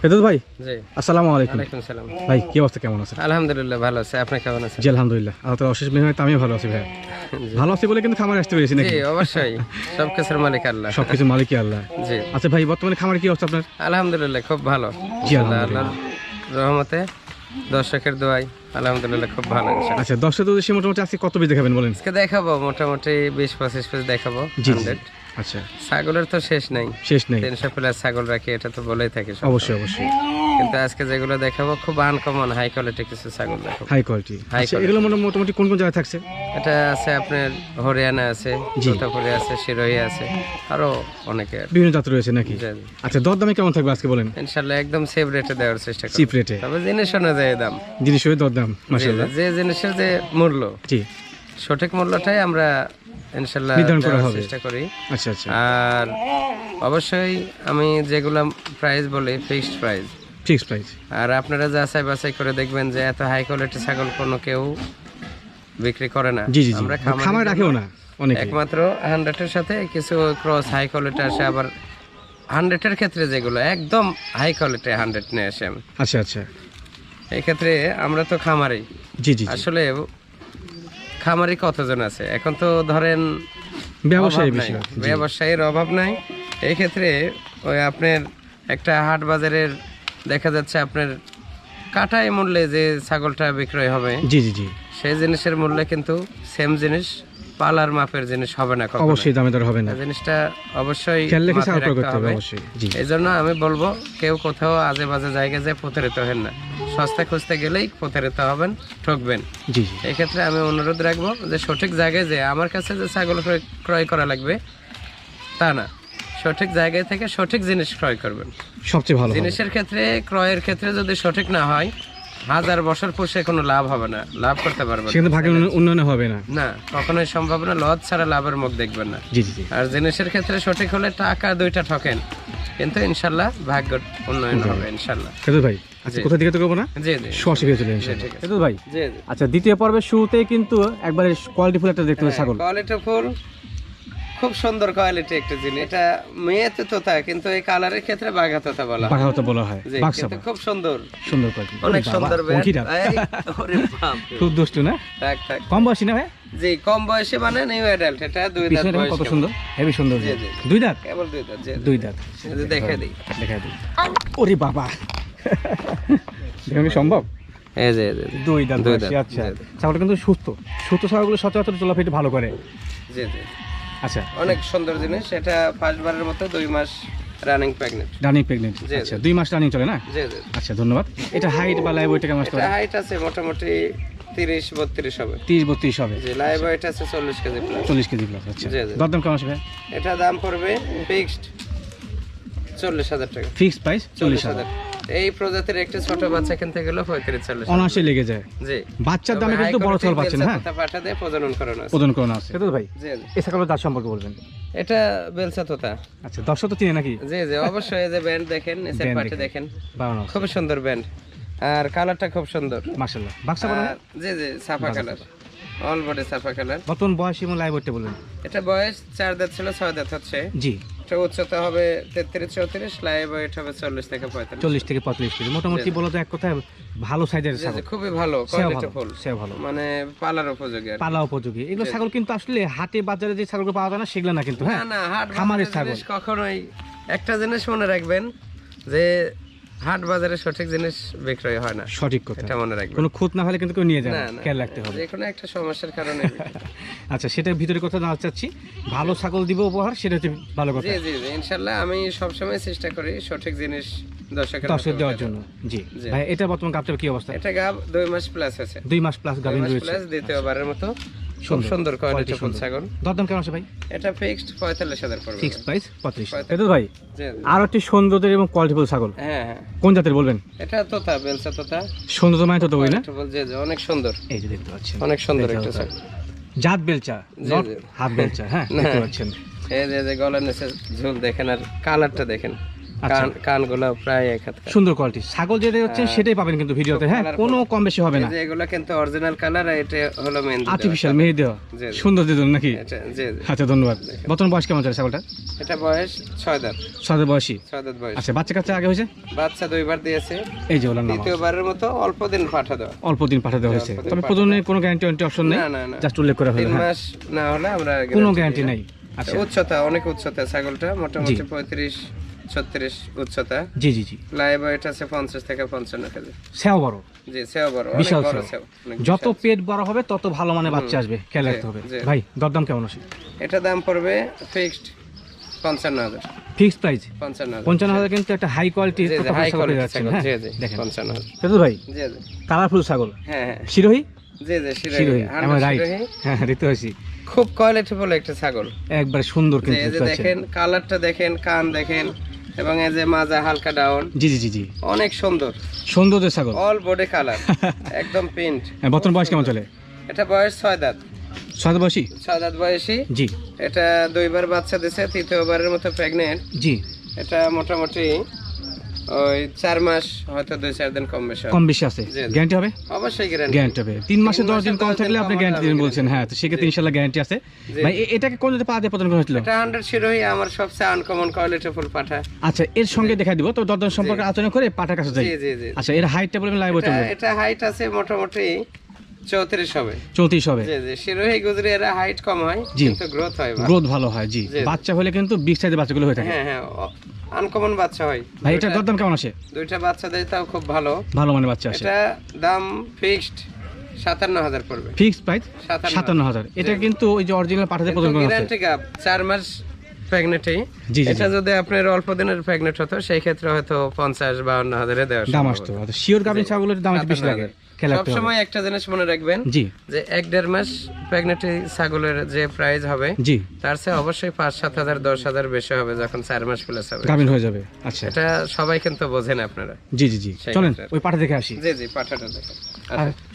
ফেরদৌস ভাই? আসসালামু আলাইকুম। সালাম। ভাই কি অবস্থা? কেমন আলহামদুলিল্লাহ ভালো আছে। আপনি কেমন আছেন? জি আলহামদুলিল্লাহ। অশেষ মেহনত আমিও ভালো আছি ভাই ভালো আছি বলে কিন্তু খামারে আসতে পেরেছি নাকি? অবশ্যই। সব কিছুর মালিক আল্লাহ। মালিকই আল্লাহ। জি। আচ্ছা ভাই বর্তমানে খামারে কি অবস্থা আপনার? আলহামদুলিল্লাহ খুব ভালো। জি, আলহামদুলিল্লাহ। রহমতে দর্শকের দোয়াই আলহামদুলিল্লাহ খুব ভালো আচ্ছা তো মোটামুটি আজকে কত পিস দেখাবেন বলেন? আজকে দেখাবো মোটামুটি বিশ পঁচিশ পিস দেখাবো জি জি। 100 আচ্ছা। ছাগলের তো শেষ নাই। শেষ নেই। তিনশো প্লাস ছাগল রাখি এটা তো বলেই থাকি। অবশ্যই অবশ্যই। কিন্তু আজকে যেগুলো দেখাবো খুব আনকমন হাই কোয়ালিটি কিছু ছাগল দেখাবো। হাই কোয়ালিটি আচ্ছা এগুলো মোটামুটি কোন কোন জায়গায় থাকছে? এটা আছে আপনার হরিয়ানা আছে তোতাপুরি আছে শিরোহী আছে আরও অনেকে বিভিন্ন জাত রয়েছে নাকি। আচ্ছা দর দামে কেমন থাকবে আজকে বলেন? একদম সেভ রেটে দেওয়ার চেষ্টা রেটে তবে জিনিস অনুযায়ী দাম। দর যে জিনিসের যে মূল্য জি। সঠিক মূল্যটাই আমরা ইনশাল্লাহ। চেষ্টা করি। আচ্ছা আচ্ছা। আর অবশ্যই আমি যেগুলো প্রাইস বলি ফিক্সড প্রাইস ফিক্স প্রাইস আর আপনারা যাচাই বাছাই করে দেখবেন যে এত হাই কোয়ালিটি ছাগল কোনো কেউ বিক্রি করে না। জি জি আমরা খামারে রাখেও না একমাত্র হান্ড্রেডের সাথে কিছু ক্রস হাই কোয়ালিটি আসে আবার হান্ড্রেডের ক্ষেত্রে যেগুলো একদম হাই কোয়ালিটি হান্ড্রেড নিয়ে আসে। আচ্ছা আচ্ছা। এই ক্ষেত্রে আমরা তো খামারি জি জি। আসলে খামারি কতজন আছে? এখন তো ধরেন ব্যবসায়ী বেশি ব্যবসায়ীর অভাব নাই। এই ক্ষেত্রে ওই আপনার একটা হাট বাজারের দেখা যাচ্ছে আপনার কাটায় মূল্যে যে ছাগলটা বিক্রয় হবে জি জি জি। সেই জিনিসের মূল্যে কিন্তু সেম জিনিস পালার মাপের জিনিস হবে না অবশ্যই দামে দর হবে না। জিনিসটা অবশ্যই খেয়াল রেখে ছাগল করতে হবে। অবশ্যই। জি। এই জন্য আমি বলব কেউ কোথাও আজে বাজে জায়গায় যে প্রতারিত হেন না। সস্তা খুঁজতে গেলেই প্রতারিত হবেন ঠকবেন। জি জি। এই ক্ষেত্রে আমি অনুরোধ রাখব যে সঠিক জায়গায় যে আমার কাছে যে ছাগল ক্রয় করা লাগবে তা না। সঠিক জায়গায় থেকে সঠিক জিনিস ক্রয় করবেন। সবচেয়ে ভালো জিনিসের ক্ষেত্রে ক্রয়ের ক্ষেত্রে যদি সঠিক না হয় হাজার বছর পুষে কোনো লাভ হবে না। লাভ করতে পারবেন না। সেখানে ভাগের উন্নয়ন হবে না। না কখনোই সম্ভব না। লজ ছাড়া লাভের মুখ দেখবেন না। জি জি জি। আর জিনিসের ক্ষেত্রে সঠিক হলে টাকা দুইটা ঠকেন। কিন্তু ইনশাল্লাহ ভাগ্য উন্নয়ন হবে ইনশাল্লাহ। খেদুর ভাই আচ্ছা কোথা দিকে তো করব না? জি জি। ফিরে চলে ইনশাআল্লাহ ঠিক আছে। খেদুর ভাই জি জি। আচ্ছা দ্বিতীয় পর্বের শুরুতেই কিন্তু একবারে কোয়ালিটি ফুল একটা দেখতে পাচ্ছি ছাগল। কোয়ালিটি ফুল খুব সুন্দর কোয়ালিটি একটা জিনিস। এটা মেয়েতে তো তোতা কিন্তু এই কালারের ক্ষেত্রে বাঘা তোতা বলা হয়। বাঘা হতে বলা হয়। কিন্তু খুব সুন্দর। সুন্দর কোয়ালিটি অনেক সুন্দর ব্যান্ড। এই, ওরে বাপ খুব দুষ্টু না? থাক, থাক। কম বয়সী না ভাই? জি কম বয়সে মানে নিউ অ্যাডাল্ট এটা দুই দাঁত বয়স কত সুন্দর। হেভি সুন্দর জি, জি। দুই দাঁত? কেবল দুই দাঁত। দুই দাঁত। দেখে দিই। দেখা দিই। ওরে বাবা। দেখুন সম্ভব? এই যে দুই দাঁত দুই দাঁত, আচ্ছা। ছাগলটা কিন্তু সুস্থ। সুস্থ ছাগলগুলো সচরাচর চলাফেরা ভালো করে। জি জি। আচ্ছা। অনেক সুন্দর জিনিস। এটা ফার্স্ট বারের মতো দুই মাস রানিং প্রেগনেন্ট রানিং প্রেগনেন্ট আচ্ছা দুই মাস রানিং চলে না? জি জি। আচ্ছা ধন্যবাদ। এটা হাইট বা লাইভ কেমন আসতে হাইট আছে মোটামুটি তিরিশ বত্রিশ হবে। তিরিশ বত্রিশ হবে। জি লাইভ ওয়েট আছে চল্লিশ কেজি প্লাস কেজি প্লাস আচ্ছা। দরদাম কেমন আসবে এটা দাম পড়বে ফিক্সড চল্লিশ হাজার টাকা। ফিক্সড প্রাইস চল্লিশ চল্লিশ হাজার। হাজার। এই প্রজাতির একটা ছোট বাচ্চা কিনতে গেলে পঁয়ত্রিশ চল্লিশ। হাজার। লেগে যায়। জি। বাচ্চার দামে কিন্তু বড় ছাগল পাচ্ছেন হ্যাঁ। পাঠা দিয়ে প্রজনন করানো আছে। প্রদান করানো আছে। ভাই জি। এই ছাগলের দাঁত সম্পর্কে বলবেন? এটা বেলসা তোতা। আচ্ছা দর্শক তো চিনে নাকি? জি জি অবশ্যই এই যে ব্যান্ড দেখেন Band পাটে দেখেন। খুব সুন্দর ব্যান্ড আর কালারটা খুব সুন্দর। মার্শাল্লাহ বাক্সা জি জি সাফা কালার অল বডি সাফা কালার বর্তমান বয়স এবং লাইভ বলবেন এটা বয়স চার দাঁত ছিল ছয় দাঁত হচ্ছে। জি। এটা উচ্চতা হবে তেত্রিশ চৌত্রিশ লাইভ ওয়েট হবে চল্লিশ থেকে পঁয়তাল্লিশ। চল্লিশ থেকে পঁয়তাল্লিশ কেজি মোটামুটি বলো তো এক কথায় ভালো সাইজের ছাগল। খুবই ভালো কোয়ালিটি ভালো মানে পালার উপযোগী পালা উপযোগী। এগুলো ছাগল কিন্তু আসলে হাটে বাজারে যে ছাগলগুলো পাওয়া যায় না সেগুলো না কিন্তু হ্যাঁ? না হাট খামারের জিনিস কখনোই একটা জিনিস মনে রাখবেন যে হাট বাজারে সঠিক জিনিস বিক্রয় হয় না। সঠিক কথা। এটা মনে রাখবেন। কোনো খুঁত না হলে কিন্তু কেউ নিয়ে যায় না খেয়াল রাখতে হবে। যে কোনো একটা সমস্যার কারণে আচ্ছা সেটার ভিতরে কথা না চাচ্ছি। ভালো ছাগল দিব উপহার সেটা হচ্ছে ভালো কথা। জি জি ইনশাল্লাহ আমি সবসময় চেষ্টা করি সঠিক জিনিস দর্শকের দর্শক দেওয়ার জন্য। জি। ভাই এটা বর্তমান গাবটার কি অবস্থা? এটা গাব দুই মাস প্লাস আছে। দুই মাস প্লাস মাস রয়েছে। প্লাস দ্বিতীয়বারের মতো খুব সুন্দর, কোয়ালিটি ফুল। ছাগল। দরদাম কেমন আছে ভাই? এটা ফিক্সড পঁয়তাল্লিশ হাজার পড়বে। ফিক্স প্রাইস পঁয়ত্রিশ। পঁয়ত্রিশ। এটা ভাই। আর একটি সৌন্দর্যের এবং কোয়ালিটিফুল ছাগল। হ্যাঁ হ্যাঁ। কোন জাতের বলবেন? এটা তোতা বেলসা তোতা। সৌন্দর্য মানে না? অনেক সুন্দর। এই যে দেখতে পাচ্ছেন। অনেক সুন্দর একটা ছাগল। জাত বেলচা। হাত বেলচা হ্যাঁ দেখতে পাচ্ছেন। এই যে গলার নিচে ঝুল দেখেন আর কালারটা দেখেন। কানগুলো প্রায় এক সুন্দর কোয়ালিটি ছাগল যেটা হচ্ছে সেটাই পাবেন কিন্তু ভিডিওতে হ্যাঁ। কোনো কম বেশি হবে না। যে এগুলো কিন্তু অরিজিনাল কালার এটা হলো দেওয়া। আর্টিফিশিয়াল দেওয়া। সুন্দর দিদুন নাকি? আচ্ছা ধন্যবাদ। বর্তমান বয়স কেমন চলে ছাগলটা এটা বয়স ছয় দাঁত। ছয় বয়সী? ছয় দাঁত বয়স। আচ্ছা বাচ্চা কাচ্চা আগে হয়েছে? বাচ্চা দুইবার দিয়েছে। এই যে ওলার দ্বিতীয়বারের মতো অল্প দিন পাঠা দেওয়া। অল্প দিন হয়েছে। অল্প তবে পাঠাতে কোনো গ্যারান্টি ওয়ারেন্টি অপশন নেই। জাস্ট উল্লেখ করা হলো হ্যাঁ। মাস না হলে আমরা কোনো গ্যারান্টি। নেই। আচ্ছা। উচ্চতা অনেক উচ্চতা ছাগলটা। মোটামুটি পঁয়ত্রিশ ছত্রিশ উচ্চতা? জি জি জি। লাইভ আছে পঞ্চাশ থেকে পঞ্চান্ন কেজি। সেও বড়। জি সেও বড় বিশাল বড় যত পেট বড় হবে তত ভালো মানে বাচ্চা আসবে খেয়াল রাখতে হবে। ভাই দরদাম কেমন আছে? এটা দাম পড়বে ফিক্সড পঞ্চান্ন হাজার। ফিক্স প্রাইস পঞ্চান্ন হাজার কিন্তু একটা হাই কোয়ালিটি ছাগল হ্যাঁ? জি জি দেখেন। পঞ্চান্ন হাজার। ভাই জি জি। কালারফুল ছাগল। হ্যাঁ হ্যাঁ। শিরোহী? জি জি শিরোহী। শিরোহী আমার রাইট হ্যাঁ পাচ্ছি। খুব কোয়ালিটিফুল একটা ছাগল। একবার সুন্দর কিন্তু দেখেন কালারটা দেখেন কান দেখেন এবং এই যে মাজা হালকা ডাউন। জি জি জি জি। অনেক সুন্দর। সুন্দর ছাগল। All body colour. একদম প্রিন্ট। হ্যাঁ, বর্তমান বয়স কেমন চলে? এটা বয়স ছয় দাঁত। ছয় বয়সী? ছয় দাঁত বয়সী। জি। এটা দুইবার বাচ্চা দিছে তৃতীয়বারের মতো প্রেগনেন্ট জি। এটা মোটামুটি ওই চার মাস হয়তো দুই চার দিন কম বেশি কম বেশি আছে। গ্যারান্টি হবে? অবশ্যই গ্যারান্টি হবে। তিন মাসে দশ দিন কম থাকলে আপনি গ্যারান্টি বলছেন। হ্যাঁ তো সেক্ষেত্রে ইনশাল্লাহ গ্যারান্টি আছে। ভাই এটাকে কোন পা দিয়ে প্রদান করেছিল এটা হান্ড্রেড শিরোহী আমার সবচেয়ে আনকমন কোয়ালিটিফুল পাঠা। আচ্ছা এর সঙ্গে দেখা দিব। তো দরদাম সম্পর্কে আলোচনা করে পাটার কাছে যাই। জি জি জি। আচ্ছা এর হাইটটা বলবেন লাইভ এটা এটা হাইট আছে মোটামুটি চৌত্রিশ হবে। চৌত্রিশ হবে। জি জি। শিরোহী গুজরি এরা হাইট কম হয় কিন্তু গ্রোথ হয় ভালো। গ্রোথ ভালো হয় জি। বাচ্চা হলে কিন্তু বিগ সাইজের বাচ্চাগুলো হয়ে থাকে। হ্যাঁ হ্যাঁ আনকমন বাচ্চা হয়। ভাই এটা দরদাম কেমন আছে দুইটা বাচ্চা দেয় তাও খুব ভালো। ভালো মানে বাচ্চা আসে। এটা দাম ফিক্সড সাতান্ন হাজার পড়বে। Fix price? সাতান্ন হাজার এটা কিন্তু ওই যে অরিজিনাল পাঠাতে গ্যারান্টি গাপ চার মাস প্রেগনেন্টই এটা যদি আপনার অল্প দিনের প্রেগনেন্ট হতো সেই ক্ষেত্রে হয়তো পঞ্চাশ বাউন্ন হাজারে দেওয়া দাম আসতো। শিওর গাভিন ছাগলের দাম বেশি লাগে। রাখতে সবসময় একটা জিনিস মনে রাখবেন জি। যে এক দেড় মাস প্রেগনেন্ট ছাগলের যে প্রাইস হবে জি। তার চেয়ে অবশ্যই পাঁচ সাত হাজার দশ হাজার বেশি হবে যখন চার মাস প্লাস হবে। গাভিন হয়ে যাবে। আচ্ছা। এটা সবাই কিন্তু বোঝেন আপনারা। জি জি জি। চলেন ওই পাঠা দেখে আসি। জি জি পাঠাটা দেখেন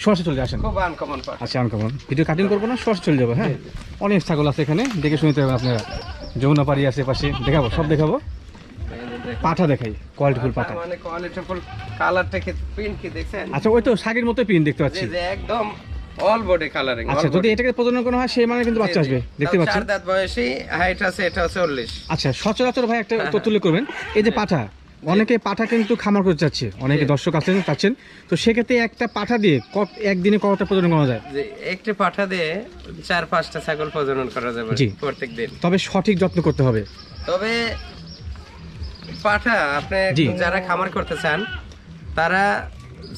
সরাসরি চলে আসেন। খুব আনকমন পাঠা। আচ্ছা আনকমন ভিডিও কাটিং করব না সরাসরি চলে যাব হ্যাঁ? অনেক ছাগল আছে এখানে দেখে শুনতে হবে আপনারা। যমুনা পাড়ি আছে পাশে দেখাবো সব দেখাবো। পাঠা দেখাই কোয়ালিটিফুল পাঠা। মানে কোয়ালিটিফুল কালারটা কি প্রিন্ট কি দেখছেন? আচ্ছা ওই তো শাকের মতো পিন দেখতে পাচ্ছি। জি একদম অল বডি কালারিং আচ্ছা যদি এটাকে প্রজনন করা হয় সেই মানে কিন্তু বাচ্চা আসবে দেখতে পাচ্ছেন চার দাঁত বয়সী হাইট আছে এটা চল্লিশ। আচ্ছা সচরাচর ভাই একটা তথ্য উল্লেখ করবেন এই যে পাঠা অনেকে পাঠা কিন্তু খামার করতে চাচ্ছে অনেকে দর্শক আছেন চাচ্ছেন তো সেক্ষেত্রে একটা পাঠা দিয়ে ক- একদিনে কতটা প্রজনন করা যায়? যে একটি পাঠা দিয়ে চার পাঁচটা ছাগল প্রজনন করা যাবে। প্রত্যেক দিন তবে সঠিক যত্ন করতে হবে। তবে পাঠা আপনি জি। যারা খামার করতে চান তারা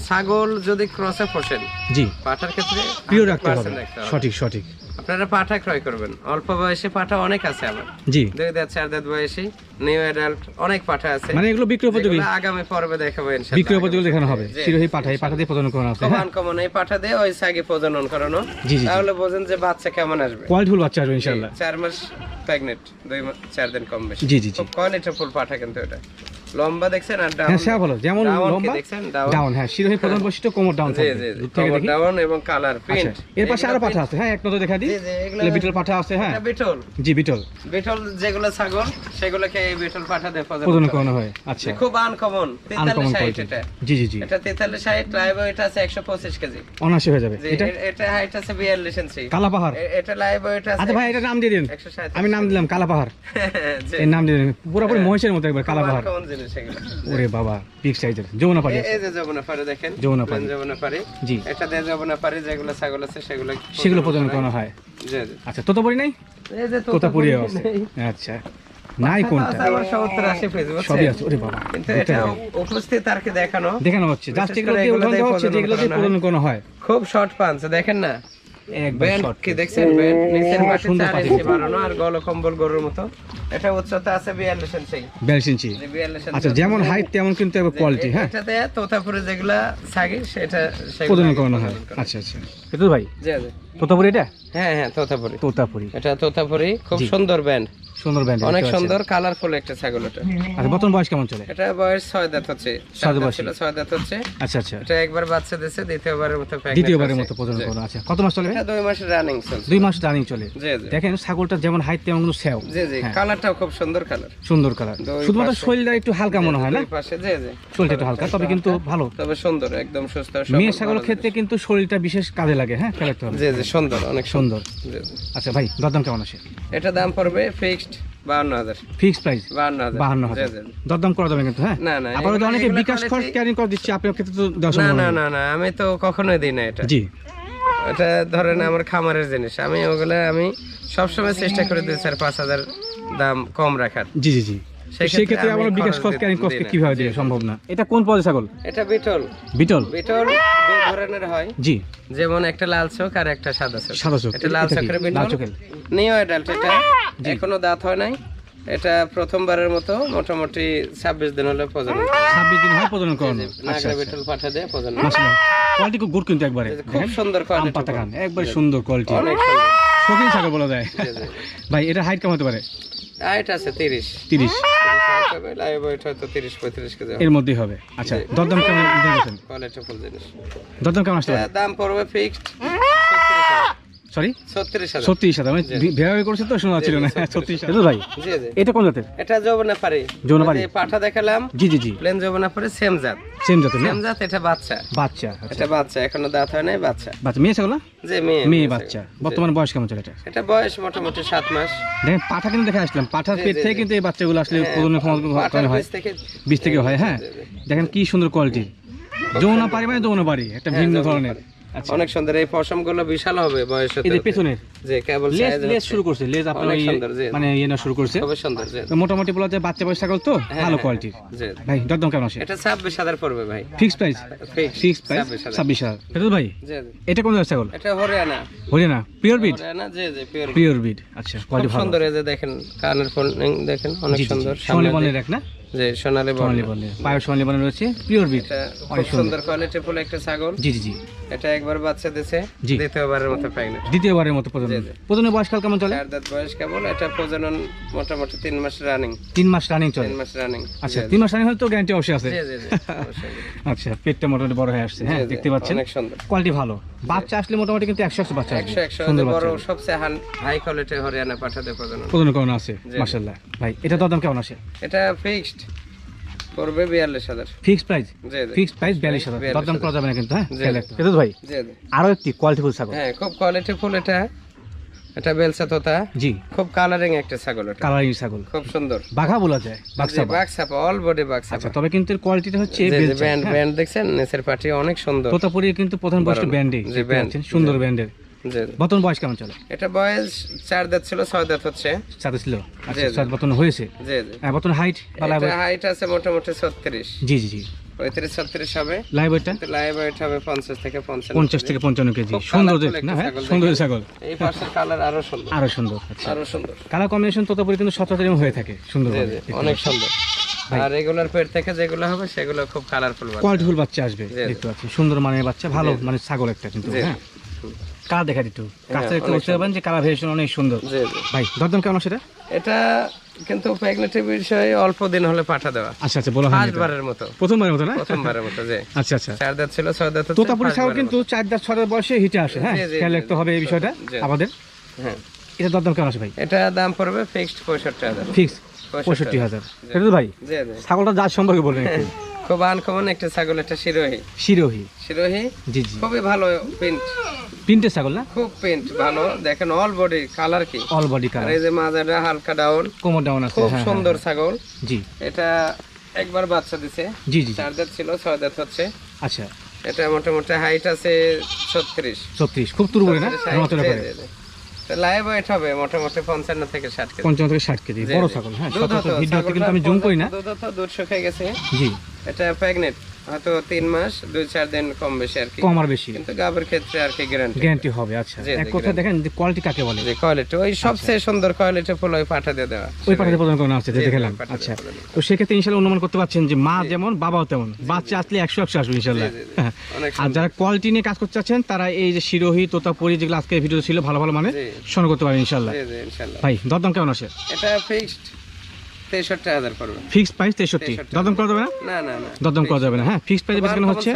ছাগল যদি ক্রসে পোষেন জি পাঠার ক্ষেত্রে প্রিয় রাখতে হবে 100% রাখতে হবে। সঠিক সঠিক আপনারা পাঠা ক্রয় করবেন। অল্প বয়সে পাঠা অনেক আছে আমার। জি। দুই দাঁত চার দাঁত বয়সী নিউ অ্যাডাল্ট অনেক পাঠা আছে। মানে এগুলো বিক্রয় উপযোগী আগামী পর্বে দেখাবো ইনশাআল্লাহ। বিক্রয় উপযোগী দেখানো হবে। শিরোহী পাঠা এই পাঠা দিয়ে প্রজনন করানো আছে খুব হ্যাঁ আনকমন এই পাঠা দিয়ে ওই সাগে প্রজনন করানো। জি, জি। তাহলে বোঝেন যে বাচ্চা কেমন আসবে। কোয়ালিটিফুল বাচ্চা আসবে ইনশাল্লাহ চার মাস প্রেগনেন্ট দুই মাস চার দিন কম বেশি। জি, জি, জি। কোয়ালিটি ফুল পাঠা কিন্তু এটা। লম্বা দেখছেন আর ডাউন হ্যাঁ যেমন লম্বা দেখছেন? ডাউন হ্যাঁ শিরোহী প্রধান বৈশিষ্ট্য কোমর ডাউন থাকবে। ডাউন এবং কালার আচ্ছা প্রিন্ট এর পাশে আরও পাঠা আছে হ্যাঁ এক নজর দেখা দিই। এগুলো- বিটল পাঠা আছে হ্যাঁ। বিটল জি বিটল বিটল যেগুলো ছাগল সেগুলোকে এই বিটল পাঠা দিয়ে করানো হয়। আচ্ছা। খুব আনকমন আনকমন তেতাল্লিশ হাইট কোয়ালিটি এটা। জি জি জি। এটা তেতাল্লিশ হাইট লাইভ ওয়েট আছে একশো পঁচিশ কেজি। অনাশি হয়ে যাবে। এটা এটা হাইট আছে বিয়াল্লিশ ইঞ্চি কালা পাহাড়। এটা লাইভ ওয়েট আছে আচ্ছা ভাই এটা নাম দিয়ে দিন। আমি নাম দিলাম কালা পাহাড়। এর নাম দিয়ে দিন। পুরোপুরি মহিষের মতো একবার কালা পাহাড় কোন ওরে বাবা পিক সাইজের যমুনা পাড়ি এই যে যমুনা পাড়ে দেখেন। যমুনা পাড়ি। যমুনা পাড়ি। জি। এটা দিয়ে যমুনা পাড়ি যেগুলো ছাগল আছে সেগুলো সেগুলো প্রজনন করানো হয়। জি জি। আচ্ছা তোতাপুরি নাই? এই যে তোতাপুরি তোতাপুরি আছে। আচ্ছা। নাই কোনটা? আছে আমার সত্তর আশি পিস সবই আছে। ওরে বাবা কিন্তু এটা উপস্থিত আর দেখানো? দেখানো হচ্ছে। জাস্ট এগুলো দিয়ে এগুলো উদাহরণ দিয়ে দেওয়া হচ্ছে যেগুলো দিয়ে করানো করানো হয়। খুব শর্ট পাঞ্চ দেখেন না? কি দেখছেন? নিচের পাশে সুন্দর চার পাখি। ইঞ্চি বাড়ানো আর গল কম্বল গরুর মতো। এটা উচ্চতা আছে বিয়াল্লিশ ইঞ্চি। বিয়াল্লিশ ইঞ্চি। যে বিয়াল্লিশ ইঞ্চি আচ্ছা যেমন হাইট তেমন কিন্তু কোয়ালিটি হ্যাঁ? এটাতে তোতাপুরে যেগুলা থাকে সেটা করানো হয়। আচ্ছা আচ্ছা। ভাই? জি। তোতাপুরি এটা? হ্যাঁ হ্যাঁ তোতাপুরি। তোতাপুরি। এটা তোতাপুরি খুব সুন্দর ব্যান্ড। সুন্দর ব্যান্ড অনেক সুন্দর কালারফুল একটা ছাগল এটা। আচ্ছা বর্তমান বয়স কেমন চলে? এটা বয়স দাঁত হচ্ছে। বয়সী। ছিল দাঁত হচ্ছে। আচ্ছা আচ্ছা। এটা একবার বাচ্চা দিছে দ্বিতীয়বারের মতো দ্বিতীয়বারের মতো প্রজনন জি। করো আচ্ছা। কত মাস চলে এটা মাস রানিং দুই মাস রানিং চলে। দেখেন ছাগলটা যেমন হাইট তেমন কিন্তু সেও। জি জি। হ্যাঁ। কালারটাও খুব সুন্দর কালার সুন্দর কালার শুধুমাত্র শরীরটা একটু হালকা মনে হয় না? পাশে। জি জি। শরীরটা একটু হালকা তবে কিন্তু ভালো। তবে সুন্দর একদম সুস্থ মেয়ে ছাগলের ক্ষেত্রে কিন্তু শরীরটা বিশেষ কাজে লাগে হ্যাঁ খেয়াল রাখতে হবে। জি জি সুন্দর অনেক সুন্দর। আচ্ছা ভাই দরদাম কেমন আছে? এটা দাম পড়বে ফিক্সড হাজার। Fixed price? বাউন্ন হাজার। বাহান্ন হাজার। জি, জি। দরদাম করা যাবে কিন্তু হ্যাঁ? না না আবার এগুলো- অনেকে বিকাশ খরচ ক্যারিং করে দিচ্ছে আপনার ক্ষেত্রে তো দেওয়া না না না না না আমি তো কখনোই দিই না এটা। জি। এটা ধরেন আমার খামারের জিনিস আমি ওগুলো আমি সবসময় চেষ্টা করে দিই স্যার পাঁচ হাজার দাম কম রাখার। জি জি জি। সেই সেই ক্ষেত্রে ক্ষেত্রে আমি আমার বিকাশ খরচ খরচ ক্যারিং কস্টকে কীভাবে সম্ভব না। এটা কোন পদে ছাগল? এটা বিটল। বিটল? বিটল দুই ধরনের হয়। জি। যেমন একটা লাল চোখ আর একটা সাদা চোখ। সাদা চোখ। এটা লাল? চোখের লাল চোখের। নিও অ্যাডাল্ট এটা। এখনও দাঁত হয় নাই। এটা প্রথমবারের মতো মোটামুটি ছাব্বিশ দিন হলে প্রজনন। ছাব্বিশ দিন হয় প্রজনন করানো। আচ্ছা নাগরা বিটল পাঠা দিয়ে প্রজনন। কোয়ালিটি খুব গুড কিন্তু একবারে। খুব সুন্দর কোয়ালিটি পাতা খান। একবারে সুন্দর কোয়ালিটি অনেক সুন্দর। শৌখিন ছাগল বলা যায়। ভাই এটা হাইট কেমন হতে পারে? হাইট আছে তিরিশ। তিরিশ। লাইভ ওয়েট হয়তো তিরিশ পঁয়ত্রিশ কেজি এর মধ্যেই হবে। আচ্ছা দরদাম কেমন? কোয়ালিটি ফুল জিনিস। দরদাম কেমন আসতে দাম পড়বে ফিক্সড সরি ছত্রিশ হাজার। মানে ভেবে করছে তো শোনা ছিল না। ছত্রিশ হাজার। ভাই জি জি। এটা কোন জাতের? এটা যৌবনা পারি যৌবনাপাড়ি? পাঠা দেখালাম জি জি জি। প্লেন যৌবনা পারি সেম জাত। সেম জাতের সেম জাত এটা বাচ্চা। বাচ্চা আচ্ছা। এটা বাচ্চা এখনও দাঁত হয় নাই বাচ্চা। বাচ্চা মেয়ে ছাগল যে মেয়ে মেয়ে বাচ্চা। বর্তমান বয়স কেমন চলে এটা এটা বয়স মোটামুটি সাত মাস। দেখেন পাঠা কিন্তু দেখে আসলাম। পাঠার পেট থেকে কিন্তু এই বাচ্চাগুলো আসলে প্রজনন ক্ষমতা হয় বীজ থেকে হয় হ্যাঁ। দেখেন কি সুন্দর কোয়ালিটি যৌনা পারি মানে যৌনা পারি একটা ভিন্ন ধরনের। অনেক সুন্দর এই পশমগুলো বিশাল হবে বয়স এই পেছনের? যে কেবল লেজ লেজ শুরু করছে লেজ আপনার অনেক সুন্দর, জি। মানে ইয়ে শুরু করছে। খুবই সুন্দর তো মোটামুটি বলা যায় বাচ্চা বয়স ছাগল তো? ভালো কোয়ালিটির ভাই দরদাম কেমন আসে এটা ছাব্বিশ হাজার পড়বে ভাই। ফিক্স প্রাইস ফিক্স প্রাইস ফেরত ভাই। এটা কোন জাতের ছাগল? এটা হরিয়ানা। হরিয়ানা? পিওর বিড হরিয়ানা জি জি পিওর আচ্ছা কোয়ালিটি ভালো। সুন্দর এই যে দেখেন কানের ফোল্ডিং দেখেন অনেক। সুন্দর সামনে বর্ণের এক না? যে সোনালী সোনালী পায়ের সোনালী বর্ণের রয়েছে পিওর বিড এটা অনেক সুন্দর। কোয়ালিটি ফুল একটা ছাগল। জি জি জি। এটা একবার বাচ্চা জি। দ্বিতীয়বারের মতো প্রেগনেন্ট দ্বিতীয়বারের মতো প্রজনন। জি। প্রজনের বয়সকাল কেমন চলে? চার দাঁত বয়স কেবল এটা প্রজনন মোটামুটি তিন মাস রানিং তিন মাস রানিং চলে? তিন মাস রানিং আচ্ছা তিন মাস রানিং হলে তো গ্যারান্টি অবশ্যই আছে। জি জি জি আচ্ছা পেটটা মোটামুটি বড় হয়ে আসছে হ্যাঁ দেখতে পাচ্ছেন? অনেক সুন্দর। কোয়ালিটি ভালো। বাচ্চা আসলে মোটামুটি কিন্তু একশো একশো বাচ্চা আসবে। একশো একশো সুন্দর বড় সবচেয়ে হাই কোয়ালিটি হরিয়ানা পাঠাতে প্রজনন। প্রজনন করানো আছে জি। ভাই এটা দরদাম কেমন আছে এটা ফিক্সড পড়বে বিয়াল্লিশ হাজার। ফিক্স প্রাইস ফিক্স প্রাইস বিয়াল্লিশ হাজার। বিয়াল্লিশ দরদাম করা যাবে না কিন্তু হ্যাঁ? রাখতে। ভাই আরও একটি কোয়ালিটিফুল ছাগল। হ্যাঁ খুব কোয়ালিটি ফুল এটা। এটা বেলসা তোতা। জি। খুব কালারিং একটা ছাগল এটা। কালারিং ছাগল। খুব সুন্দর। বাঘা বলা যায় বাক্সা বাঘ। বাক্সাপা অল বডি বাক্সাপা আচ্ছা তবে কিন্তু এর কোয়ালিটিটা হচ্ছে ব্যান্ড। ব্যান্ড দেখছেন? নিচের পাটি অনেক সুন্দর। তোতাপুরি কিন্তু প্রধান বড়। ব্যান্ডে জি, ব্যান্ড। সুন্দর ব্যান্ডের বর্তমান বয়স কেমন চলে এটা বয়স চার দাঁত ছিল ছয় দাঁত হচ্ছে। ছিল? আচ্ছা। বর্তমান হয়েছে? জি জি। হ্যাঁ বর্তমান হাইট এটা হাইট আছে মোটামুটি ছত্রিশ। জি জি জি। পঁয়ত্রিশ ছত্রিশ হবে। লাইভ ওয়েটটা লাইভ ওয়েট হবে পঞ্চাশ থেকে পঞ্চান্ন পঞ্চাশ থেকে পঞ্চান্ন কেজি। সুন্দর না হ্যাঁ? ছাগল সুন্দর ছাগল। এই পাশের কালার আরও সুন্দর। আরও সুন্দর আচ্ছা। আরও সুন্দর। কালার কম্বিনেশন তোতাপুরি কিন্তু হয়ে থাকে সুন্দর অনেক সুন্দর। আর রেগুলার পেট থেকে যেগুলো হবে সেগুলো খুব কালারফুল কোয়ালিটিফুল বাচ্চা আসবে। দেখতে পাচ্ছি। সুন্দর মানের বাচ্চা ভালো মানে ছাগল একটা কিন্তু হ্যাঁ? কালার দেখা একটু কাছে একটু বুঝতে পারবেন যে কালার ভেরিয়েশন অনেক সুন্দর। ভাই দরদাম কেমন সেটা এটা? কিন্তু প্রেগনেন্টের বিষয়ে অল্প দিন হলে পাঠা দেওয়া। আচ্ছা আচ্ছা বলা হয় ফার্স্টবারের মতো। প্রথমবারের মতো না? প্রথমবারের মতো যে আচ্ছা আচ্ছা। চার দাঁত ছিল ছয় দাঁত তোতাপুরি ছাগল কিন্তু চার দাঁত ছয় দাঁত বয়সে হিটে আসে হ্যাঁ? খেয়াল রাখতে হবে এই বিষয়টা আমাদের। হ্যাঁ। এটা দরদাম কেমন আছে ভাই? এটা দাম পড়বে ফিক্সড পঁয়ষট্টি হাজার। ফিক্স পঁয়ষট্টি হাজার। ভাই জি জি। ছাগলটা যার সম্পর্কে বলবেন একটু। খুব আনকমন একটা ছাগল একটা শিরোহী। শিরোহী? শিরোহী? জি জি। খুবই ভালো প্রিন্ট তিনটে ছাগল না? খুব প্রিন্ট ভালো। দেখেন অল বডি কালার কি? অল বডি কালার এই যে মাজাটা হালকা ডাউন কোমর ডাউন আছে খুব হ্যাঁ, সুন্দর ছাগল। হ্যাঁ। জি। এটা একবার বাচ্চা দিছে। জি জি। চার দাঁত ছিল ছয় দাঁত হচ্ছে। আচ্ছা। এটা মোটামুটি হাইট আছে ছত্রিশ। ছত্রিশ। খুব তুরবরে না? লাইভ ওয়েট হবে মোটামুটি পঞ্চান্ন থেকে ষাট কেজি। পঞ্চান্ন থেকে ষাট কেজি। জি, বড় ছাগল হ্যাঁ দুধ সচরাচর হতো, ভিডিওতে কিন্তু আমি জুম করি না। দুধ দুধ শুকিয়ে গেছে। জি। এটা প্রেগনেন্ট হয়তো তিন মাস দুই চার দিন কম বেশি আর কি। কম আর বেশি। কিন্তু গাবের ক্ষেত্রে আর কি গ্যারান্টি গ্যারান্টি হবে আচ্ছা। এক কথা দেখেন যে কোয়ালিটি কাকে বলে? যে কোয়ালিটি ওই সবচেয়ে সুন্দর কোয়ালিটি ফুল ওই পাঠা দিয়ে দেওয়া। ওই প্রদান করানো আছে যে দেখলাম। আচ্ছা। তো সেক্ষেত্রে ইনশাল্লাহ অনুমান করতে পারছেন যে মা যেমন বাবাও তেমন। বাচ্চা আসলে একশো একশো আসবে। অনেক আর যারা কোয়ালিটি নিয়ে কাজ করতে চাচ্ছেন তারা এই যে শিরোহি তোতাপুরি যেগুলো আজকে ভিডিও ছিল ভালো ভালো মানে। স্মরণ করতে পারেন ইনশাল্লাহ। ভাই দরদাম কেমন আছে এটা ফিক্সড তেষট্টি হাজার পড়বে। ফিক্সড প্রাইস 63 দরদাম করা যাবে না? না না না। দরদাম করা যাবে না হ্যাঁ ফিক্সড প্রাইস বেশি হচ্ছে?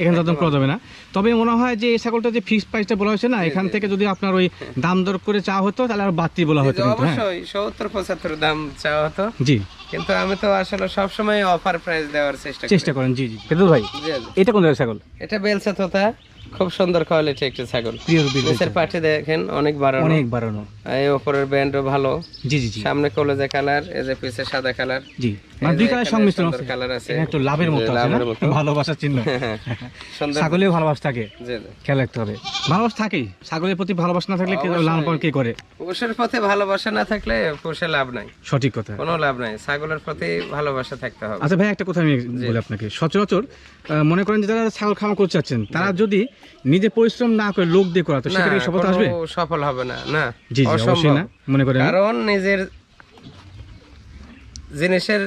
এখানে দরদাম করা যাবে না। তবে মনে হয় যে এই ছাগলটা যে প্রাইসটা বলা হয়েছে না এখান থেকে যদি আপনার ওই দাম দর করে চাওয়া হতো তাহলে আর বাড়তি বলা হতো কিন্তু হ্যাঁ। অবশ্যই সত্তর পঁচাত্তর দাম চাওয়া হতো। জি। কিন্তু আমি তো আসলে সবসময় অফার প্রাইস দেওয়ার চেষ্টা করি। চেষ্টা করেন জি জি। কিন্তু ভাই। এটা কোন জায়গায় ছাগল? এটা বেলসা তোতা। খুব সুন্দর কোয়ালিটি একটা ছাগল। প্রিয় বিল নিচের পাঠে দেখেন অনেক বাড়ানো। অনেক বাড়ানো। এই উপরের ব্যান্ডও ভালো। জি জি জি। সামনে কলেজা কালার এই যে পিছে সাদা কালার জি। মানে দুই কালার সংমিশ্রণ আছে। কালার আছে। একটু লাভের মতো আছে না। ভালোবাসার চিহ্ন। সুন্দর। ছাগলেও ভালোবাসা থাকে। জি খেয়াল রাখতে হবে। ভালোবাসা থাকেই। ছাগলের প্রতি ভালোবাসা না থাকলে। লালন পালন কে করে? পুষের পথে ভালোবাসা না থাকলে পুষে লাভ নাই। সঠিক কথা। কোনো লাভ নাই। ছাগলের প্রতি ভালোবাসা থাকতে হবে। আচ্ছা ভাই একটা কথা আমি বলি আপনাকে। সচরাচর মনে করেন যে যারা ছাগল খামার করতে চাচ্ছেন তারা যদি নিজে পরিশ্রম না করে লোক দিয়ে করা তো না কি সফলতা আসবে? সফল হবে না না। জি জি অবশ্যই না। মনে করেন? কারণ নিজের জিনিসের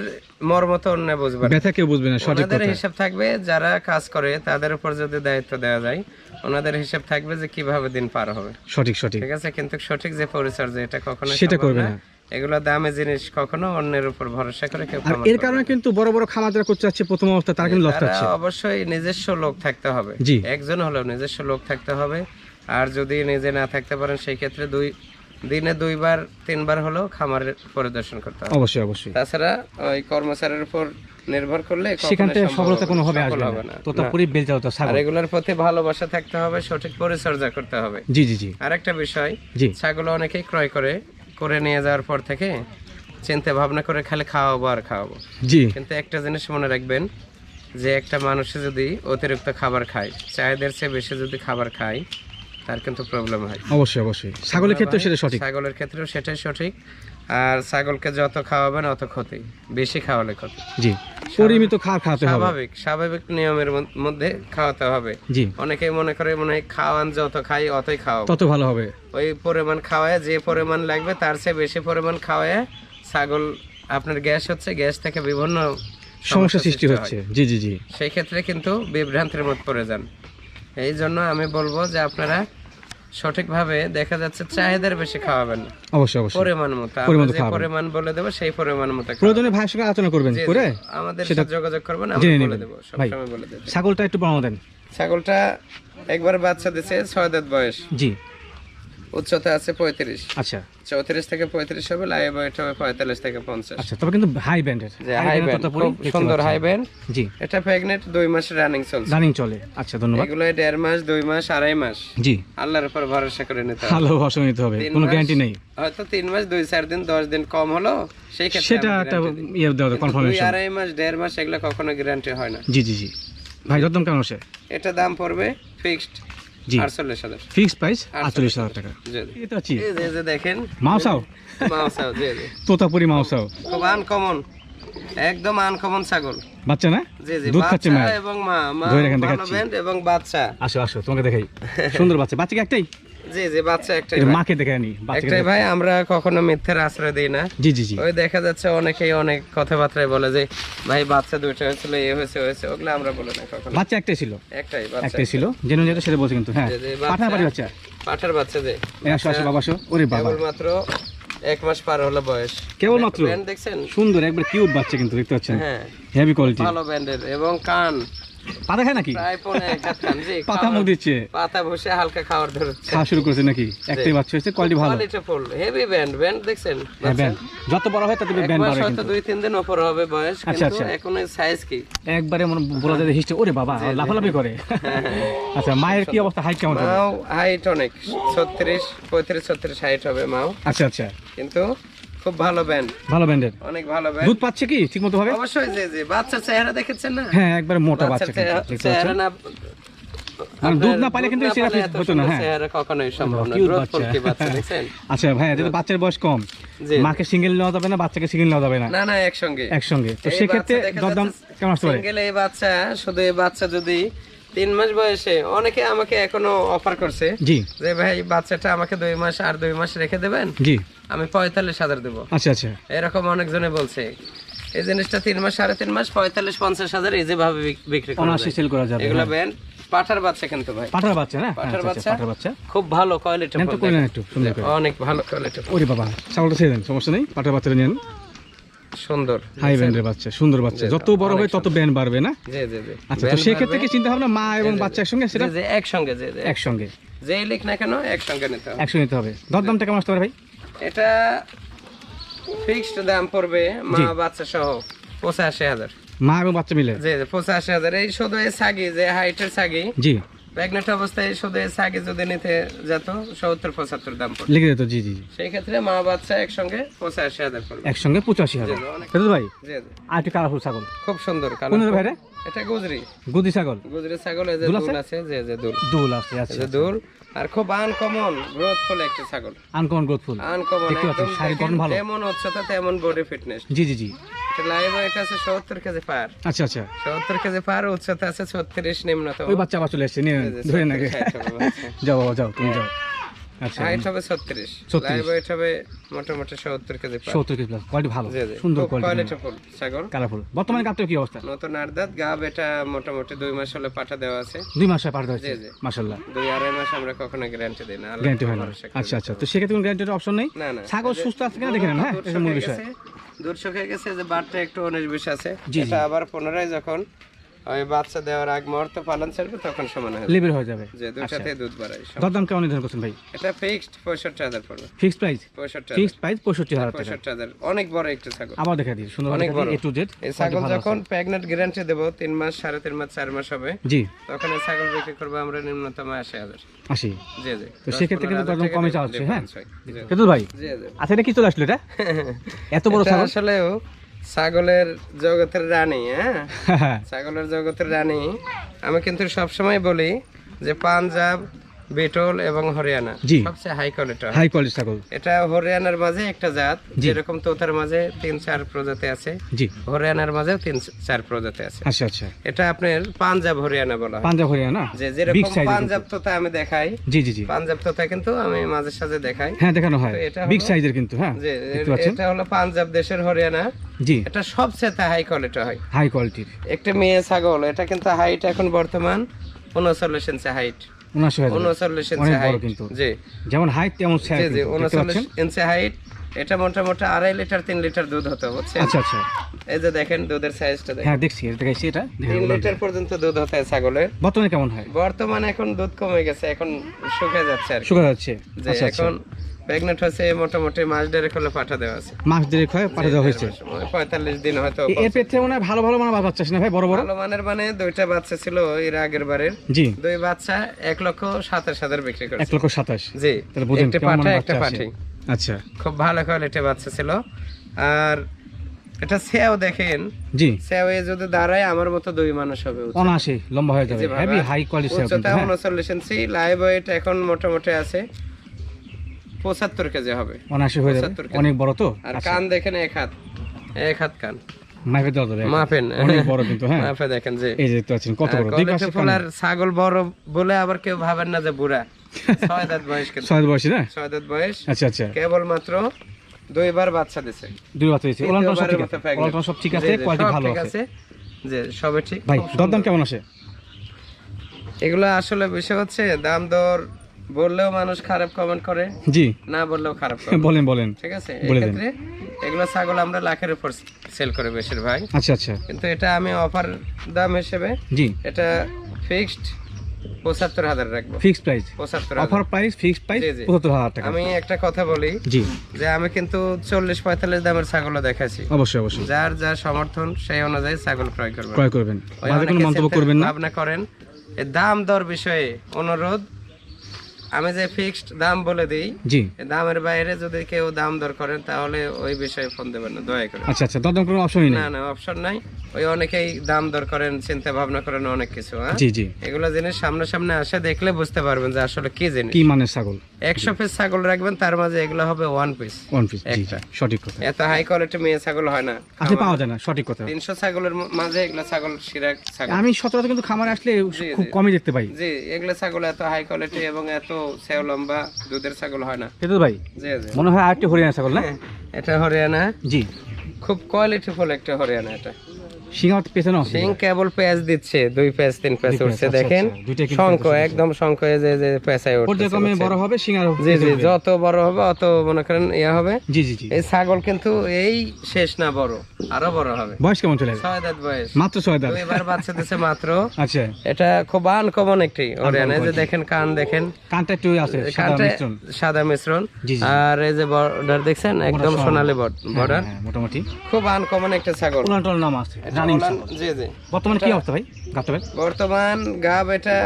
মর্ম তো অন্য বুঝবে না। ব্যথা কেউ বুঝবে না সঠিক কথা। হিসাব থাকবে যারা কাজ করে তাদের উপর যদি দায়িত্ব দেওয়া যায় ওনাদের হিসাব থাকবে যে কীভাবে দিন পার হবে। সঠিক সঠিক। ঠিক আছে কিন্তু সঠিক যে পরিচর্যা এটা কখনো সেটা করবে না। এগুলো দামি জিনিস কখনো অন্যের উপর ভরসা করে কেউ এর কারণে কিন্তু বড় বড় খামার যারা করতে চাচ্ছে প্রথম অবস্থা তারা কিন্তু লস খাচ্ছে অবশ্যই নিজস্ব লোক থাকতে হবে। জি। একজন হলেও নিজস্ব লোক থাকতে হবে। আর যদি নিজে না থাকতে পারেন সেই ক্ষেত্রে দুই দিনে দুইবার তিনবার হলেও খামারের পরিদর্শন করতে হবে। অবশ্যই অবশ্যই। তাছাড়া ওই কর্মচারীর উপর নির্ভর করলে সেখান থেকে সফলতা হবে কোনো না, হবে আসবে না। তো পুরি বেল যাও তো আর এগুলোর প্রতি ভালোবাসা থাকতে হবে সঠিক পরিচর্যা করতে হবে। জি জি জি। আরেকটা বিষয় জি। ছাগল অনেকেই ক্রয় করে করে নিয়ে যাওয়ার পর থেকে চিন্তা ভাবনা করে খালি খাওয়াবো আর খাওয়াবো। জি। কিন্তু একটা জিনিস মনে রাখবেন যে একটা মানুষে যদি অতিরিক্ত খাবার খায় চাহিদার চেয়ে বেশি যদি খাবার খায় তার কিন্তু প্রবলেম হয়। অবশ্যই অবশ্যই। ছাগলের ক্ষেত্রে সেটা সঠিক। ছাগলের ক্ষেত্রেও সেটাই সঠিক। আর ছাগলকে যত খাওয়াবেন অত ক্ষতি বেশি খাওয়ালে ক্ষতি। জি পরিমিত খাবার খাওয়াতে হবে। স্বাভাবিক স্বাভাবিক নিয়মের মধ্যে খাওয়াতে হবে। জি। অনেকেই মনে করে মনে হয় খাওয়ান যত খাই অতই খাওয়াবো। তত ভালো হবে। ওই পরিমাণ খাওয়ায় যে পরিমাণ লাগবে তার চেয়ে বেশি পরিমাণ খাওয়ায় ছাগল আপনার গ্যাস হচ্ছে গ্যাস থেকে বিভিন্ন সমস্যা সৃষ্টি হচ্ছে। জি জি জি। সেই ক্ষেত্রে কিন্তু বিভ্রান্তির মধ্যে পড়ে যান। এই জন্য আমি বলব যে আপনারা সঠিকভাবে দেখা যাচ্ছে চাহিদার বেশি খাওয়াবেন। না অবশ্যই অবশ্যই। পরিমাণ মতো। পরিমাণ মতো পরিমাণ বলে দেব সেই পরিমাণ মতো। প্রয়োজনে ভাইয়ের সঙ্গে আলোচনা করবেন। করে আমাদের সাথে যোগাযোগ করবেন আমি বলে দেব ভাই। সবসময় বলে দেব। ছাগলটা একটু বানানো দেন। ছাগলটা একবার বাচ্চা দিয়েছে ছয় দাঁত বয়স। জি। উচ্চতা আছে পঁয়ত্রিশ। আচ্ছা। চৌত্রিশ থেকে পঁয়ত্রিশ হবে লাইভ ওয়েট হবে পঁয়তাল্লিশ থেকে পঞ্চাশ। আচ্ছা তবে কিন্তু হাই ব্যান্ডের হাই ব্যান্ড খুব সুন্দর হাই ব্যান্ড জি। এটা প্রেগনেন্ট দুই মাস রানিং চলছে। রানিং চলে। আচ্ছা ধন্যবাদ। এগুলো দেড় মাস দুই মাস আড়াই মাস। জি। আল্লাহর উপর ভরসা করে নিতে হবে। ভালো ভাষা নিতে হবে। তিন কোনো মাস, গ্যারান্টি নেই। হয়তো তিন মাস দুই চার দিন দশ দিন কম হলো সেই ক্ষেত্রে সেটা একটা ইয়ে দেওয়া কনফার্মেশন আড়াই মাস দেড় মাস এগুলো কখনো গ্যারান্টি হয় না। জি জি জি। ভাই দরদাম কেমন আছে এটা দাম পড়বে ফিক্সড আটচল্লিশ হাজার। ফিক্সড প্রাইস আটচল্লিশ হাজার টাকা। জি জি। এটা আছি। এই যে- যে দেখেন। মাউসাও মাউসাও জি জি। তোতাপুরি মাউসাও খুব আনকমন একদম আনকমন ছাগল। বাচ্চা না? দুধ খাচ্ছে এবং মা এবং বাচ্চা। আসো আসো তোমাকে দেখাই। সুন্দর বাচ্চা। বাচ্চা কি একটাই? জি জি বাচ্চা একটাই মাকে দেখে আনি একটাই ভাই আমরা কখনো মিথ্যের আশ্রয় দিই না। জি জি জি। ওই দেখা যাচ্ছে অনেকেই অনেক কথাবার্তায় বলে যে ভাই বাচ্চা দুইটা হয়েছিল এ হয়েছে হয়েছে। ওগুলো আমরা বলি না কখনো। বাচ্চা একটাই ছিল। একটাই বাচ্চা একটাই ছিল। জেনে যেটা সেটা বলছে কিন্তু হ্যাঁ। জি, জি, বাচ্চা। পাঠা পারি বাচ্চা। পাঠার বাচ্চা যে। এই আসো আসো বাবা আসো। ওরে বাবা। কেবলমাত্র এক মাস পার হলো বয়স। দেখছেন? সুন্দর একবার কিউট বাচ্চা কিন্তু দেখতে পাচ্ছেন। হ্যাঁ। হেভি কোয়ালিটি ভালো ব্যান্ডের এবং কান। পাতা খায় নাকি? পাতা মুখ দিচ্ছে পাতা বসে হালকা খাওয়ার ধরছে খাওয়া শুরু করেছে নাকি? একটাই বাচ্চা হয়েছে কোয়ালিটি ভালো। Quality full heavy band band দেখছেন? হ্যাঁ ব্যান্ড যত বড় হয় তত ব্যান্ড বাড়ে কিন্তু। দুই তিন দিন উপর হবে বয়স আচ্ছা, কিন্তু আচ্ছা। এখন সাইজ কি? একবারে মনে বলা যায় হিস্ট্রি ওরে বাবা লাফালাফি করে। আচ্ছা মায়ের কি অবস্থা? হাইট কেমন? মাও হাইট অনেক ছত্রিশ পঁয়ত্রিশ ছত্রিশ হাইট হবে মাও। আচ্ছা আচ্ছা। কিন্তু খুব ভালো ব্যান্ড ভালো ব্যান্ডের অনেক ভালো ব্যান্ড দুধ পাচ্ছে কি ঠিক মতো ভাবে? অবশ্যই যে যে বাচ্চার চেহারা দেখেছেন না? হ্যাঁ একবার মোটা বাচ্চা চেহারা- না মানে দুধ না পাইলে কিন্তু দুধ সেটা হতো না হ্যাঁ। কখনোই সম্ভব না। গ্রোথ বাচ্চা। বাচ্চা দেখছেন? আচ্ছা ভাই যেহেতু বাচ্চার বয়স কম। জি। মাকে সিঙ্গেল নেওয়া যাবে না বাচ্চাকে সিঙ্গেল নেওয়া যাবে না? না না একসঙ্গে। একসঙ্গে। তো বাচ্চা দরদাম কেমন আসতে পারে? সিঙ্গেল এই বাচ্চা শুধু এই বাচ্চা যদি তিন মাস বয়সে অনেকে আমাকে এখনও অফার করছে জি। যে ভাই বাচ্চাটা আমাকে দুই মাস আর দুই মাস রেখে দেবেন? জি। আমি পঁয়তাল্লিশ হাজার দেবো। আচ্ছা আচ্ছা। এরকম অনেকজনে বলছে। এই জিনিসটা তিন মাস সাড়ে তিন মাস পঁয়তাল্লিশ পঞ্চাশ হাজার ইজিভাবে বিক- বিক্রি করা যায়। সেল করা যাবে এগুলো হ্যাঁ। ব্যান্ড পাঠার বাচ্চা কিন্তু ভাই। পাঠার বাচ্চা না? পাঠার আচ্ছা, আচ্ছা, বাচ্চা। পাঠার বাচ্চা। খুব ভালো কোয়ালিটি নেন তো করে নেন একটু সুন্দর করে। অনেক ভালো কোয়ালিটি ওরে বাবা ছাগলটা ছেড়ে দেন সমস্যা নেই পাঠার বাচ্চাটা নেন। সুন্দর। হাই ব্যান্ডের বাচ্চা সুন্দর বাচ্চা। যত বড় হয় তত ব্যান্ড বাড়বে না? জি জি জি। আচ্ছা তো Band সেক্ষেত্রে কি চিন্তা ভাবনা মা এবং বাচ্চা একসঙ্গে সেটা? জি, জি, একসঙ্গে জি জি। একসঙ্গে। যেই লিখ না কেন একসঙ্গে নিতে হবে। একসঙ্গে নিতে হবে। দরদামটা কেমন আসতে পারে ভাই? এটা ফিক্সড দাম পড়বে মা বাচ্চা সহ পঁচাশি হাজার। মা এবং বাচ্চা মিলে? জি জি পঁচাশি হাজার। এই শুধু এই সাগি যে হাইটের সাগি জি। প্রেগনেন্ট অবস্থায় শুধু এসে আগে যদি নিতে যেত সত্তর পঁচাত্তর দাম পড়বে লিখে দিত জি জি। সেই ক্ষেত্রে মা বাচ্চা একসঙ্গে পঁচাশি হাজার পড়বে। একসঙ্গে পঁচাশি হাজার। ভাই জি আর একটু কালারফুল ছাগল। খুব সুন্দর কালার ভাই রে এটা গুজরি। গুদি ছাগল? গুজরি ছাগল এই যে দুল দুল আছে? যে যে দুল। দুল আছে এই আচ্ছা যে দুল। আর খুব আনকমন গ্রোথফুল একটা ছাগল। আনকমন গ্রোথফুল আনকমন একদম শারীরিক গঠন ভালো। যেমন উচ্চতা তেমন বডি ফিটনেস জি জি জি। লাইভ আছে সত্তর কেজি পার আচ্ছা আচ্ছা। সত্তর কেজি পার উচ্চতা আছে ছত্রিশ নিম্নতম। ওই বাচ্চা আবার চলে এসছে নিয়ে ধরে নাকি যাও যাও তুমি যাও। আচ্ছা হাইট হবে ছত্রিশ। লাইভ ওয়েট হবে মোটামুটি সত্তর কেজি সত্তর কেজি প্লাস কোয়ালিটি ভালো। জি, জি। সুন্দর কোয়ালিটি কোয়ালিটি ফুল ছাগল। কালারফুল বর্তমানে গাবটার কি অবস্থা? নতুন আর্দাত গাব এটা মোটামুটি দুই মাস হলে পাঠা দেওয়া আছে। দুই মাসে পাঠাতে হয়েছে জি, জি। দুই আড়াই মাস আমরা কখনো গ্যারান্টি দিই না। গ্যারান্টি হয় না। আচ্ছা আচ্ছা। তো সেক্ষেত্রে কোনো গ্যারান্টির অপশন নেই? ছাগল সুস্থ আছে কিনা দেখে নেন হ্যাঁ? এটা মূল বিষয়। গেছে, যে বারটা একটু উনিশ বিশ আছে। এটা আবার পুনরায় যখন ওই বাচ্চা দেওয়ার আগ মুহূর্তে পালন ছাড়বে তখন সমান হবে। হয়ে যাবে। যে দুটাতে দুধ। দরদাম কেমন নির্ধারণ করছেন ভাই? এটা ফিক্সড পড়বে। ফিক্সড প্রাইস ফিক্সড প্রাইস টাকা। অনেক বড় একটা ছাগল। আবার দেখা দিই সুন্দর অনেক বড়। এ টু জেড এই ছাগল যখন গ্যারান্টি দেবো তিন মাস সাড়ে তিন মাস চার মাস হবে জি। তখন এই ছাগল বিক্রি করব আমরা নিম্নতম আশি হাজার। আসি জি জি। তো সেক্ষেত্রে কিন্তু দরদাম কমে যাচ্ছে হ্যাঁ? কিন্তু ভাই জি জি। আচ্ছা এটা কি চলে আসলো এটা? এত বড় ছাগল? আসলেও ছাগলের জগতের রানী হ্যাঁ? ছাগলের জগতের রানী। আমি কিন্তু সবসময় বলি যে পাঞ্জাব বিটল এবং হরিয়ানা সবচেয়ে হাই কোয়ালিটি হাই কোয়ালিটি ছাগল। এটা হরিয়ানার মাঝে একটা জাত যেরকম তোতার মাঝে তিন চার প্রজাতি আছে জি। হরিয়ানার মাঝেও তিন চার প্রজাতি আছে। আচ্ছা আচ্ছা। এটা আপনার পাঞ্জাব হরিয়ানা বলা হয়। পাঞ্জাব হরিয়ানা? যে যেরকম পাঞ্জাব তোতা আমি দেখাই জি জি জি। পাঞ্জাব তোতা কিন্তু আমি মাঝে সাঝে দেখাই। হ্যাঁ দেখানো হয়। এটা বিগ সাইজের কিন্তু হ্যাঁ এটা হলো পাঞ্জাব দেশের হরিয়ানা। জি। এটা সবচেয়ে হাই কোয়ালিটি হয়। হাই কোয়ালিটির একটা মেয়ে ছাগল এটা কিন্তু হাইট এখন বর্তমান উনচল্লিশ ইঞ্চি হাইট উনচল্লিশ ইঞ্চি হাইট জি। যেমন হাইট তেমন জি জি উনচল্লিশ ইঞ্চি হাইট এটা মোটামুটি আড়াই লিটার তিন লিটার দুধ হতো বুঝছেন? আচ্ছা আচ্ছা। এই যে দেখেন দুধের সাইজটা দেখেন। হ্যাঁ দেখছি এটা দেখাইছি এটা। তিন লিটার পর্যন্ত দুধ হতে ছাগলের। বর্তমানে কেমন হয়? বর্তমানে এখন দুধ কমে গেছে এখন শুকিয়ে যাচ্ছে আর কি। শুকা যাচ্ছে। আচ্ছা আচ্ছা। এখন প্রেগনেন্ট হচ্ছে মোটামুটি মাস দেড়েক হলে পাঠা দেওয়া আছে। মাস দেড়েক হয় পাঠা দেওয়া হয়েছে? পঁয়তাল্লিশ দিন হয়তো এর পেটে মনে ভালো ভালো মানে বাচ্চা না ভাই বড় বড়? ভালো মানের মানে দুইটা বাচ্চা ছিল এর আগের বারের। জি। দুই বাচ্চা এক লক্ষ সাতাশ হাজার বিক্রি এক লক্ষ সাতাশ? জি তাহলে বুঝেন একটা পাঠা একটা পাঠি। আচ্ছা। খুব ভালো কোয়ালিটি বাচ্চা ছিল। আর এটা সেও দেখেন। জি। সেও যদি দাঁড়ায় আমার মতো দুই মানুষ হবে অনাশি লম্বা হয়ে যাবে। হেভি হাই কোয়ালিটি উচ্চতা উনচল্লিশ ইঞ্চি লাইভ ওয়েট এখন মোটামুটি আছে। পঁচাত্তর কেজি হবে। অনাশি হয়ে যাবে। অনেক বড় তো? আর কান দেখেন এক হাত। এক হাত কান। মাইপে দেওয়া যাবে মাপেন অনেক বড় কিন্তু হ্যাঁ। মাপে দেখেন যে এই যে পাচ্ছেন কত বড়? দুই পাশে ফুল আর ছাগল বড় বলে আবার কেউ ভাবেন না যে বুড়া। ছয় দাঁত বয়স কিন্তু। ছয় বয়সী না? ছয় দাঁত বয়স। আচ্ছা আচ্ছা। কেবল মাত্র দুইবার বাচ্চা দিছে। দুই বাচ্চা দিয়েছে ওলান সব ঠিক আছে। ওলান সব ঠিক আছে। কোয়ালিটি ভালো আছে। যে সবে ঠিক। ভাই দরদাম কেমন আছে? এগুলো আসলে বিষয় হচ্ছে দাম দর বললেও মানুষ খারাপ কমেন্ট করে জি। না বললেও খারাপ বলেন বলেন। ঠিক আছে। এক্ষেত্রে এগুলো ছাগল আমরা লাখের উপর সেল করে বেশিরভাগ। আচ্ছা আচ্ছা। কিন্তু এটা আমি অফার দাম হিসেবে জি। এটা ফিক্সড পঁচাত্তর হাজার রাখব। ফিক্সড প্রাইস পঁচাত্তর অফার প্রাইস ফিক্সড প্রাইস জি, জি। পঁচাত্তর হাজার টাকা। আমি একটা কথা বলি জি। যে আমি কিন্তু চল্লিশ পঁয়তাল্লিশ দামের ছাগলও দেখাচ্ছি অবশ্যই অবশ্যই। যার যা সমর্থন সেই অনুযায়ী ছাগল ক্রয় করবেন। ক্রয় করবেন। ওই বাজে কোনো অনেকে মন্তব্য করবেন না। ভাবনা করেন দাম দর বিষয়ে অনুরোধ আমি যে ফিক্সড দাম বলে দিই জি। দামের বাইরে যদি কেউ দাম দর করেন তাহলে ওই বিষয়ে ফোন দেবেন না দয়া করে। আচ্ছা আচ্ছা দরদাম কোনো অপশনই নেই? না না অপশন নাই। ওই অনেকেই দাম দর করেন চিন্তা ভাবনা করেন অনেক কিছু হ্যাঁ? জি জি। এগুলো জিনিস সামনে সামনে আসে দেখলে বুঝতে পারবেন যে আসলে কি জিনিস। কি মানের ছাগল? একশো পিস ছাগল রাখবেন তার মাঝে এগুলো হবে ওয়ান পিস ওয়ান পিস জি। সঠিক কথা। এত হাই কোয়ালিটি মেয়ে ছাগল হয় না। আসলে পাওয়া যায় না সঠিক কথা। তিনশো ছাগলের ম- মাঝে এগুলো ছাগল সিরাক ছাগল। আমি সচরাচর কিন্তু খামারে আসলে খুব কমই দেখতে পাই। জি এগুলো ছাগল এত হাই কোয়ালিটি এবং এত সেও লম্বা দুধের ছাগল হয় না। কিন্তু ভাই? জি জি। মনে হয় আরেকটি হরিয়ানা ছাগল না? এটা হরিয়ানা। জি। খুব কোয়ালিটিফুল একটা হরিয়ানা এটা। সিংহ পেছনে সিং কেবল পেঁয়াজ দিচ্ছে দুই পেঁয়াজ তিন পেঁয়াজ, উঠছে আচ্ছা, দেখেন? আচ্ছা, শঙ্খ একদম শঙ্খ যে যে পেঁচায় উঠছে পর্যায়ক্রমে বড় হবে সিংহার জি জি যত বড় হবে অত মনে করেন ইয়ে হবে। জি জি জি। এই ছাগল কিন্তু এই শেষ না বড় আরও বড় হবে। বয়স কেমন চলে ছয় দাঁত বয়স। মাত্র ছয় দাঁত। দুইবার বাচ্চা দিছে মাত্র। আচ্ছা। এটা খুব আনকমন একটি হরিয়ানা এই যে দেখেন কান দেখেন। কানটা একটু আছে সাদা মিশ্রণ। সাদা মিশ্রণ। আর এই যে বর্ডার দেখছেন একদম সোনালী। হ্যাঁ, বর্ডার। হ্যাঁ, মোটামুটি। খুব আনকমন একটা ছাগল। নাম আছে। রানিং জি জি। বর্তমানে কি অবস্থা ভাই? বর্তমান গাব এটা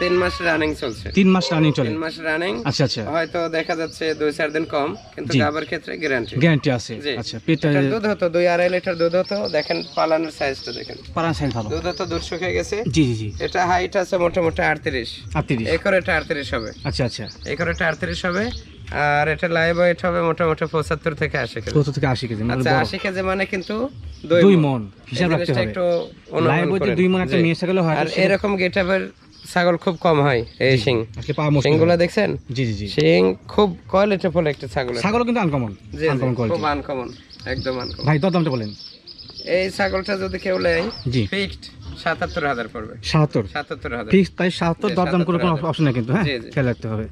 তিন মাস রানিং চলছে। তিন মাস রানিং চলে। তিন মাস রানিং আচ্ছা আচ্ছা। হয়তো দেখা যাচ্ছে দুই চার দিন কম কিন্তু জি। ক্ষেত্রে গ্যারান্টি গ্যারান্টি আছে। আচ্ছা পেটটা দুধ হতো দুই আড়াই লিটার দুধ হতো। দেখেন পালানোর সাইজটা দেখেন। পারান সাইজ ভালো। দুধ হতো দুধ শুকিয়ে গেছে। জি জি জি। এটা হাইট আছে মোটামুটি আটত্রিশ। আটত্রিশ। একর এটা আটত্রিশ হবে। আচ্ছা আচ্ছা। একর এটা আটত্রিশ হবে। আর এটা লাইভ ওয়েট হবে মোটামুটি পঁচাত্তর থেকে আশি কেজি। চৌদ্দ থেকে আশি কেজি মানে আচ্ছা বড়। আশি কেজি মানে কিন্তু দুই মন। হিসাব রাখতে হবে। একটু লাইভ করেন। দুই মন একটা জি। মেয়ে ছাগলে হয় আর এরকম গেটাপের ছাগল খুব কম হয় এই মুশকিল। সিংগুলো দেখছেন? জি জি জি। সিং খুব কোয়ালিটিফুল একটা ছাগল। এটা। ছাগলও কিন্তু আনকমন আনকমন খুব আনকমন একদম আনকমন ভাই দরদামটা বলেন। এই ছাগলটা যদি কেউ নেয় জি। ফিক্সড সাতাত্তর হাজার পড়বে। সাহাত্তর সাতাত্তর হাজার। ফিক্স তাই সাহাত্তর জি, দরদাম করে কোনো 77,000 অপশন নেই কিন্তু হ্যাঁ। খেয়াল রাখতে হবে।